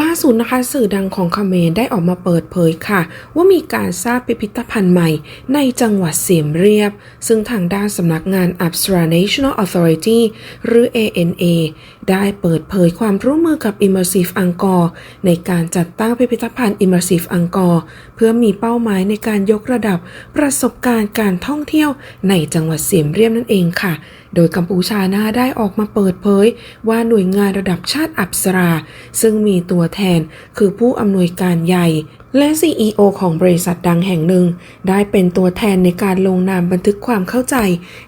ล่าสุดนะคะสื่อดังของเขมรได้ออกมาเปิดเผยค่ะ ว่ามีการสร้างพิพิธภัณฑ์ใหม่ในจังหวัดเสียมเรียบ ซึ่งทางด้านสำนักงาน Apsara National Authority หรือ ANA ได้เปิดเผยความร่วมมือกับ Immersive Angkor ในการจัดตั้งพิพิธภัณฑ์ Immersive Angkor เพื่อมีเป้าหมายในการยกระดับประสบการณ์การท่องเที่ยวในจังหวัดเสียมเรียบนั่นเองค่ะ โดยกัมพูชานะคะได้ออกมาเปิดเผย ว่าหน่วยงานระดับชาติอัปสรา ซึ่งมีตัวแทนคือผู้อำนวยการใหญ่และ CEO ของบริษัทดังแห่งหนึ่ง ได้เป็นตัวแทนในการลงนามบันทึกความเข้าใจ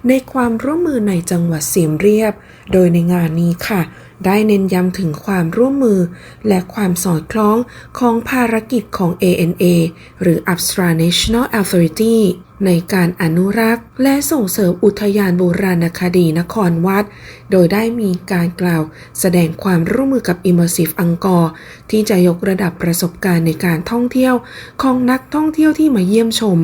ในความร่วมมือในจังหวัดเสียมเรียบ โดยในงานนี้ค่ะ ได้เน้นย้ำถึงความร่วมมือ และความสอดคล้องของภารกิจของ ANA หรือ Apsara National Authority ในการอนุรักษ์ และส่งเสริมอุทยานโบราณคดีนครวัด โดยได้มีการกล่าวแสดงความร่วมมือกับ Immersive Angkor ที่จะยกระดับประสบการณ์ในการท่องเที่ยวของนักท่องเที่ยวที่มาเยี่ยมชม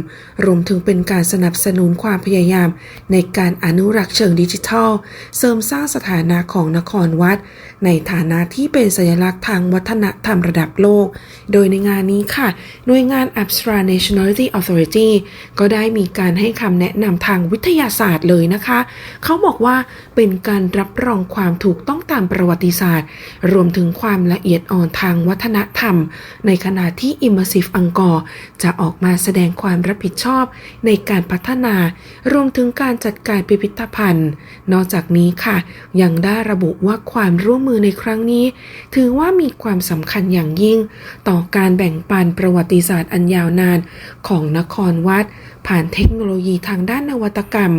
รวมถึงเป็นการสนับสนุนความพยายามในการอนุรักษ์เชิงดิจิทัล เสริมสร้างสถานะของนครวัด ในฐานะที่เป็นสัญลักษณ์ทางวัฒนธรรมระดับโลก โดยในงานนี้ค่ะ หน่วยงาน Apsara Nationality Authority ก็ได้มีการให้คำแนะนำทางวิทยาศาสตร์เลยนะคะ เขาบอกว่าเป็นการรับรองความถูกต้องตามประวัติศาสตร์ รวมถึงความละเอียดอ่อนทางวัฒนธรรม ในขณะที่ Immersive Angkor จะออกมาแสดงความรับผิดชอบในการพัฒนา รวมถึงการจัดการพิพิธภัณฑ์ นอกจากนี้ค่ะ ยังได้ระบุว่าความร่วมมือในครั้งนี้ ถือว่ามีความสำคัญอย่างยิ่ง ต่อการแบ่งปันประวัติศาสตร์อันยาวนานของนครวัด ผ่านเทคโนโลยีทางด้านนวัตกรรม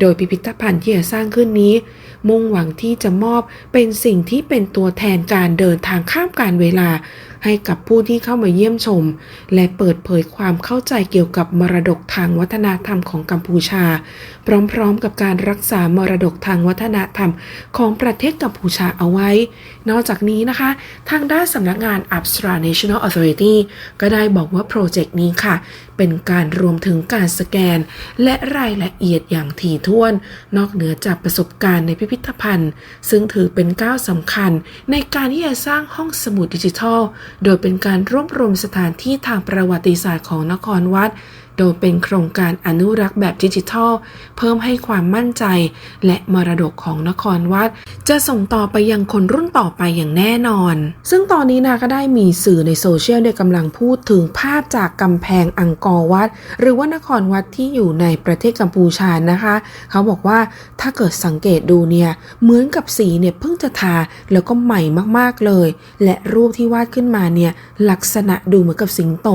โดยพิพิธภัณฑ์ที่จะสร้างขึ้นนี้ มุ่งหวังที่จะมอบเป็นสิ่งที่เป็นตัวแทนการเดินทางข้ามการเวลา ให้กับผู้ที่เข้ามาเยี่ยมชม และเปิดเผยความเข้าใจเกี่ยวกับมรดกทางวัฒนธรรมของกัมพูชา พร้อมๆ กับการรักษามรดกทางวัฒนธรรมของประเทศกัมพูชาเอาไว้ นอกจากนี้นะคะ ทางด้านสำนักงาน Apsara National Authority ก็ได้บอกว่าโปรเจกต์นี้ค่ะ เป็นการรวมถึงการสแกน และรายละเอียดอย่างถี่ถ้วน นอกเหนือจากประสบการณ์ในพิพิธภัณฑ์ ซึ่งถือเป็นก้าวสำคัญในการที่จะสร้างห้องสมุดดิจิทัล โดยเป็นการรวบรวมสถานที่ทางประวัติศาสตร์ของนครวัดโดยเป็นโครงการอนุรักษ์แบบดิจิทัล เพิ่มให้ความมั่นใจ และมรดกของนครวัด จะส่งต่อไปยังคนรุ่นต่อไปอย่างแน่นอน ซึ่งตอนนี้นะก็ได้มีสื่อในโซเชียลเนี่ยกำลังพูดถึงภาพจากกำแพงอังกอร์วัด หรือว่านครวัดที่อยู่ในประเทศกัมพูชานะคะ เขาบอกว่าถ้าเกิดสังเกตดูเนี่ยเหมือนกับสีเนี่ยเพิ่งจะทาแล้วก็ใหม่มากๆเลย และรูปที่วาดขึ้นมาเนี่ยลักษณะดูเหมือนกับสิงโต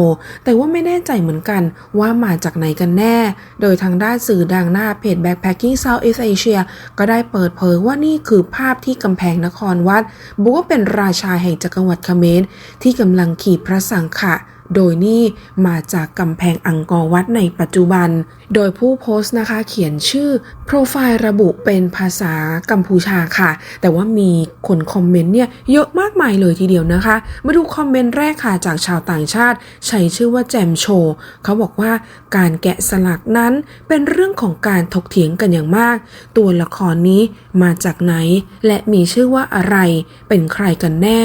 แต่ว่าไม่แน่ใจเหมือนกันว่ามาจากไหนกันแน่ โดยทางด้านสื่อดังหน้าเพจ Backpacking Southeast Asia ก็ได้เปิดเผยว่านี่คือภาพที่กำแพงนครวัดบอกว่าเป็นราชาแห่งจักรวรรดิเขมรที่กำลังขี่พระสังฆะโดยนี่มาจากกำแพงอังกอร์วัดในปัจจุบันโดยผู้โพสต์นะคะเขียนชื่อโปรไฟล์ระบุเป็นภาษากัมพูชาค่ะ แต่ว่ามีคนคอมเมนต์เนี่ยเยอะมากมายเลยทีเดียวนะคะ มาดูคอมเมนต์แรกค่ะจากชาวต่างชาติ ใช้ชื่อว่าแจมโชเขาบอกว่าการแกะสลักนั้นเป็นเรื่องของการถกเถียงกันอย่างมาก ตัวละครนี้มาจากไหน และมีชื่อว่าอะไร เป็นใครกันแน่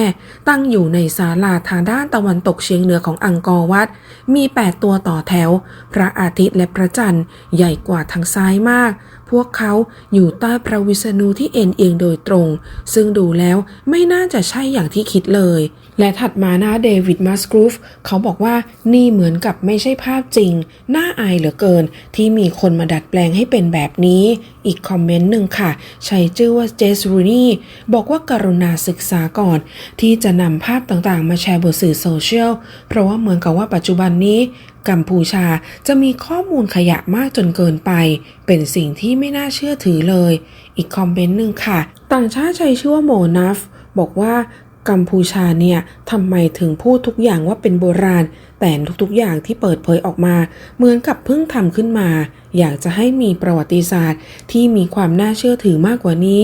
ตั้งอยู่ในศาลาทางด้านตะวันตกเฉียงเหนือของอังกอร์วัด มี 8 ตัวต่อแถว พระอาทิตย์และพระจันทร์ใหญ่กว่าทางซ้ายมาก พวกเขาอยู่ใต้พระวิษณุที่เอ็นเอียงโดยตรง ซึ่งดูแล้วไม่น่าจะใช่อย่างที่คิดเลย และถัดมาหน้าเดวิดมัสกรูฟเขาบอกว่านี่เหมือนกับไม่ใช่ภาพจริง น่าอายเหลือเกิน ที่มีคนมาดัดแปลงให้เป็นแบบนี้ อีกคอมเมนต์หนึ่งค่ะ ใช้ชื่อว่าเจสรูนี่บอกว่าการุณาศึกษาก่อน ที่จะนำภาพต่างๆ มาแชร์บนสื่อโซเชียลเพราะว่าเหมือนกับว่าปัจจุบันนี้กัมพูชาจะมีข้อมูลขยะมากจนเกินไปเป็นสิ่งที่ไม่น่าเชื่อถือเลย อีกคอมเมนต์หนึ่งค่ะ ต่างชาติใช้ชื่อว่าโมนัฟ บอกว่ากัมพูชาเนี่ยทำไมถึงพูดทุกอย่างว่าเป็นโบราณ แต่ทุกๆอย่างที่เปิดเผยออกมาเหมือนกับเพิ่งทำขึ้นมา อยากจะให้มีประวัติศาสตร์ที่มีความน่าเชื่อถือมากกว่านี้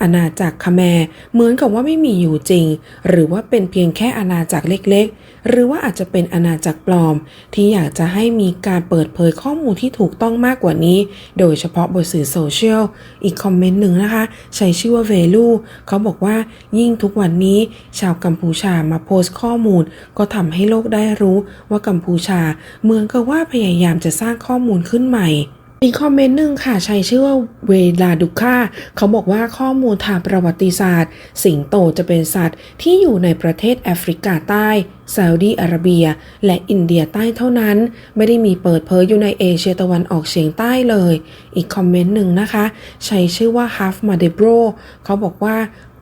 อาณาจักรคาแมร์เหมือนกับว่าไม่มีอยู่จริง หรือว่าเป็นเพียงแค่อาณาจักรเล็กๆ หรือว่าอาจจะเป็นอาณาจักรปลอม ที่อยากจะให้มีการเปิดเผยข้อมูลที่ถูกต้องมากกว่านี้ โดยเฉพาะบนสื่อโซเชียลอีกคอมเมนต์หนึ่งนะคะ ใช้ชื่อว่าเวลูเขาบอกว่ายิ่งทุกวันนี้ ชาวกัมพูชามาโพสต์ข้อมูล ก็ทำให้โลกได้รู้ว่ากัมพูชาเหมือนกับว่าพยายามจะสร้างข้อมูลขึ้นใหม่อีกคอมเมนต์หนึ่งค่ะ ใช้ชื่อว่าเวลาดุค่า เขาบอกว่าข้อมูลทางประวัติศาสตร์ สิงโตจะเป็นสัตว์ที่อยู่ในประเทศแอฟริกาใต้ ซาอุดีอาระเบีย และอินเดียใต้เท่านั้น ไม่ได้มีเปิดเผยอยู่ในเอเชียตะวันออกเฉียงใต้เลย อีกคอมเมนต์หนึ่งนะคะ ใช้ชื่อว่า Half m a d e b r o เขาบอกว่า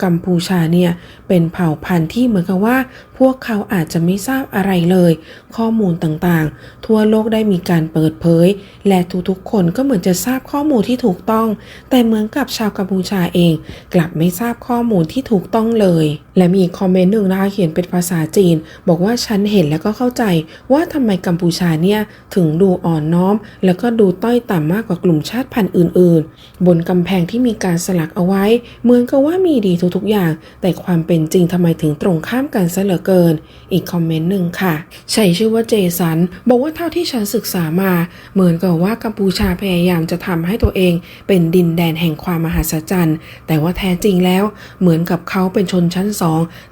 กัมพูชาเนี่ย เป็นเผ่าพันธุ์ที่เหมือนกับว่า พวกเขาอาจจะไม่ทราบอะไรเลย ข้อมูลต่างๆ ทั่วโลกได้มีการเปิดเผย และทุกๆคนก็เหมือนจะทราบข้อมูลที่ถูกต้อง แต่เหมือนกับชาวกัมพูชาเอง กลับไม่ทราบข้อมูลที่ถูกต้องเลย และมีคอมเมนต์หนึ่งนะคะเขียนเป็นภาษาจีน บอกว่าฉันเห็นแล้วก็เข้าใจว่าทำไมกัมพูชาเนี่ยถึงดูอ่อนน้อม แล้วก็ดูต้อยต่ำมากกว่ากลุ่มชาติพันธุ์อื่น ๆ บนกำแพงที่มีการสลักเอาไว้เหมือนกับว่ามีดีทุกๆอย่าง แต่ความเป็นจริงทำไมถึงตรงข้ามกันซะเหลือเกิน อีกคอมเมนต์หนึ่งค่ะ ใช้ชื่อว่าเจสันบอกว่าเท่าที่ฉันศึกษามา เหมือนกับว่ากัมพูชาพยายามจะทำให้ตัวเอง เป็นดินแดนแห่งความมหัศจรรย์ แต่ว่าแท้จริงแล้วเหมือนกับเขาเป็นชนชั้นสอง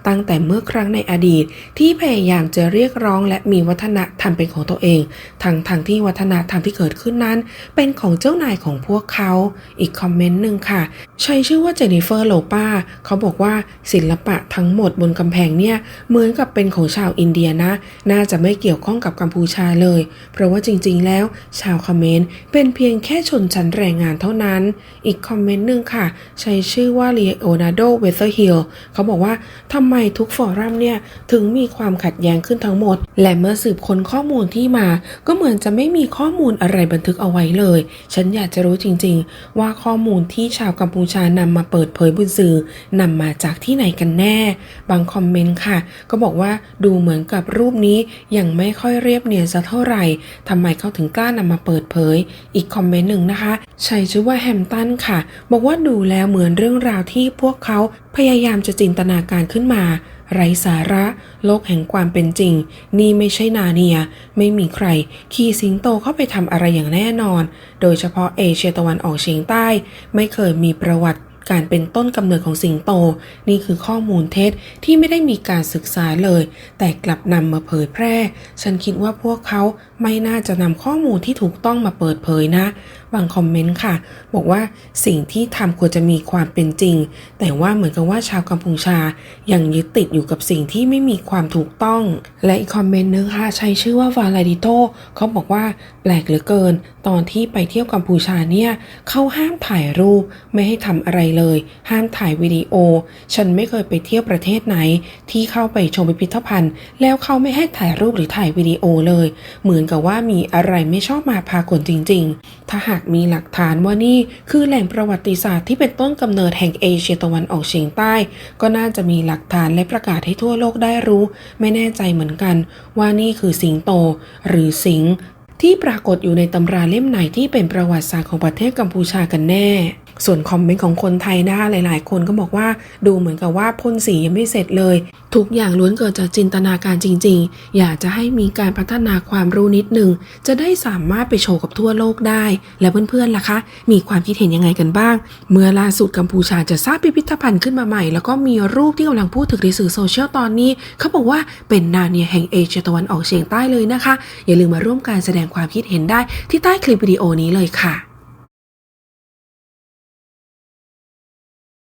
ตั้งแต่เมื่อครั้งในอดีต ที่พยายามจะเรียกร้องและมีวัฒนธรรมเป็นของตัวเอง ทั้งทางที่วัฒนธรรมที่เกิดขึ้นนั้น เป็นของเจ้านายของพวกเขา อีกคอมเมนต์หนึ่งค่ะ ใช้ชื่อว่าเจนนิเฟอร์โลปาเขาบอกว่าศิลปะทั้งหมดบนกำแพงเนี่ยเหมือนกับเป็นของชาวอินเดียนะ น่าจะไม่เกี่ยวข้องกับกัมพูชาเลย เพราะว่าจริง ๆ แล้ว ชาวคอมเขมรเป็นเพียงแค่ชนชั้นแรงงานเท่านั้น อีกคอมเมนต์หนึ่งค่ะ ใช้ชื่อว่าเลโอนาร์โด เวเธอร์ฮิลเขาบอกว่าทำไมทุกฟอรัมเนี่ยถึงมีความขัดแย้งขึ้นทั้งหมด และเมื่อสืบค้นข้อมูลที่มา ก็เหมือนจะไม่มีข้อมูลอะไรบันทึกเอาไว้เลย ฉันอยากจะรู้จริงๆ ว่าข้อมูลที่ชาวกัมพูชานำมาเปิดเผยบนสื่อนำมาจากที่ไหนกันแน่ บางคอมเมนต์ค่ะ ก็บอกว่าดูเหมือนกับรูปนี้ยังไม่ค่อยเรียบเนียนสักเท่าไหร่ทำไมเขาถึงกล้านำมาเปิดเผย อีกคอมเมนต์หนึ่งนะคะใช้ชื่อว่าแฮมตันค่ะ บอกว่าดูแล้วเหมือนเรื่องราวที่พวกเขาพยายามจะจินตนาการขึ้นมา ไร้สาระ โลกแห่งความเป็นจริง นี่ไม่ใช่นาเนีย ไม่มีใคร ขี่สิงโตเข้าไปทำอะไรอย่างแน่นอน โดยเฉพาะเอเชียตะวันออกเฉียงใต้ ไม่เคยมีประวัติ การเป็นต้นกำเนิดของสิงโต นี่คือข้อมูลเท็จที่ไม่ได้มีการศึกษาเลย แต่กลับนำมาเผยแพร่ ฉันคิดว่าพวกเขาไม่น่าจะนำข้อมูลที่ถูกต้องมาเปิดเผยนะบางคอมเมนต์ค่ะ บอกว่าสิ่งที่ทำควรจะมีความเป็นจริง แต่ว่าเหมือนกับว่าชาวกัมพูชายังยึดติดอยู่กับสิ่งที่ไม่มีความถูกต้อง และอีกคอมเมนต์นึงค่ะ ใช้ชื่อว่าวาลาดิโตเขาบอกว่าแปลกเหลือเกิน ตอนที่ไปเที่ยวกัมพูชาเนี่ยเขาห้ามถ่ายรูปไม่ให้ทำอะไรเลย ห้ามถ่ายวิดีโอ ฉันไม่เคยไปเที่ยวประเทศไหน ที่เข้าไปชมพิพิธภัณฑ์ แล้วเขาไม่ให้ถ่ายรูปหรือถ่ายวิดีโอเลย เหมือนกับว่ามีอะไรไม่ชอบมาพากลจริง ๆ ถ้าหากมีหลักฐานว่านี่คือแหล่งประวัติศาสตร์ที่เป็นต้นกำเนิดแห่งเอเชียตะวันออกเฉียงใต้ ก็น่าจะมีหลักฐานและประกาศให้ทั่วโลกได้รู้ ไม่แน่ใจเหมือนกันว่านี่คือสิงโต หรือสิงที่ปรากฏอยู่ในตำราเล่มไหนที่เป็นประวัติศาสตร์ของประเทศกัมพูชากันแน่ ส่วนคอมเมนต์ของคนไทยนะคะหลาย ๆ คนก็บอกว่าดูเหมือนกับว่าพ่นสียังไม่เสร็จเลย ทุกอย่างล้วนเกิดจากจินตนาการจริง ๆ อยากจะให้มีการพัฒนาความรู้นิดนึง จะได้สามารถไปโชว์กับทั่วโลกได้ และเพื่อน ๆ ล่ะคะ มีความคิดเห็นยังไงกันบ้าง เมื่อล่าสุดกัมพูชาจะสร้างพิพิธภัณฑ์ขึ้นมาใหม่ แล้วก็มีรูปที่กำลังพูดถึงในสื่อโซเชียลตอนนี้ เขาบอกว่าเป็นนาเนียแห่งเอเชียตะวันออกเฉียงใต้เลยนะคะ อย่าลืมมาร่วมการแสดงความคิดเห็นได้ที่ใต้คลิปวิดีโอนี้เลยค่ะ